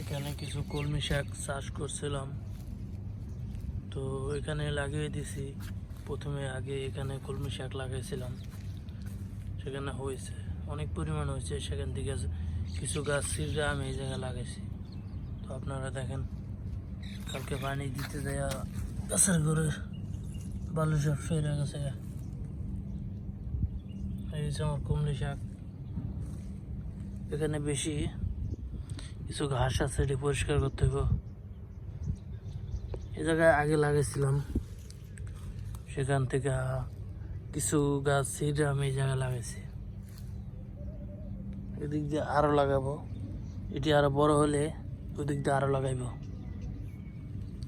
এখানে কিছু কলমি শাক চাষ করছিলাম। তো এখানে লাগিয়ে দিছি। প্রথমে আগে এখানে কলমি শাক লাগাইছিলাম। সেখানে হয়েছে। অনেক পরিমাণ হয়েছে। সেখান থেকে কিছু গাছ ছিঁড়ে আমি এই জায়গায় লাগাইছি। তো আপনারা দেখেন, কালকে পানি দিতে দেয়া গাছের ঘরে বালু সব ফেরে গেছে। এই হচ্ছে আমার কুমড়ি শাক। এখানে বেশি কিছু ঘাস আছে, এটি পরিষ্কার করতে হবে এ জায়গায় আগে লাগাইছিলাম। সেখান থেকে কিছু গাছ ছিঁড়ে আমি এই জায়গায় লাগাইছি। এদিক দিয়ে আরও লাগাবো। এটি আরও বড় হলে ওদিক দিয়ে আরও লাগাইব।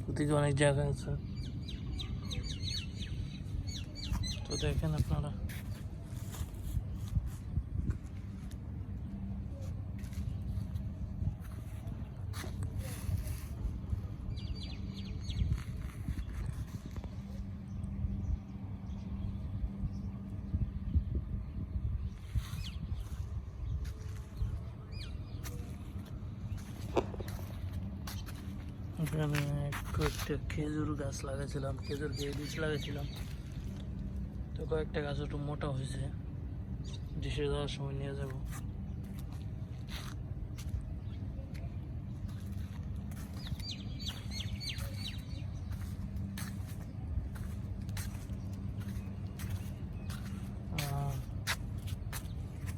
ওদিকে অনেক জায়গা আছে। তো দেখেন আপনারা। এখানে কয়েকটা খেজুর গাছ লাগাইছিলাম, খেজুর খেয়ে বীজ লাগাইছিলাম। তো কয়েকটা গাছ একটু মোটা হয়েছে ডিশে যাওয়ার সময় নিয়ে যাব।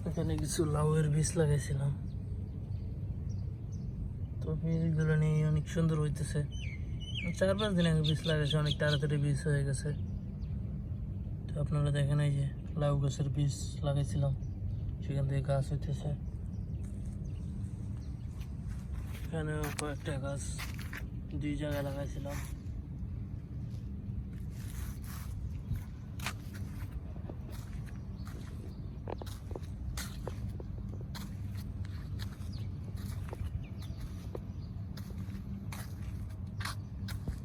এখানে কিছু লাউয়ের বীজ লাগাইছিলাম। তো বীজগুলো নিয়ে অনেক সুন্দর হইতেছে। চার পাঁচ দিন আগে বীজ লাগাইছে, অনেক তাড়াতাড়ি বীজ হয়ে গেছে। তো আপনারা দেখেন এই যে লাউ গাছের বীজ লাগাইছিলাম, সেখান থেকে গাছ হইতেছে। এখানেও কয়েকটা গাছ দুই জায়গায় লাগাইছিলাম।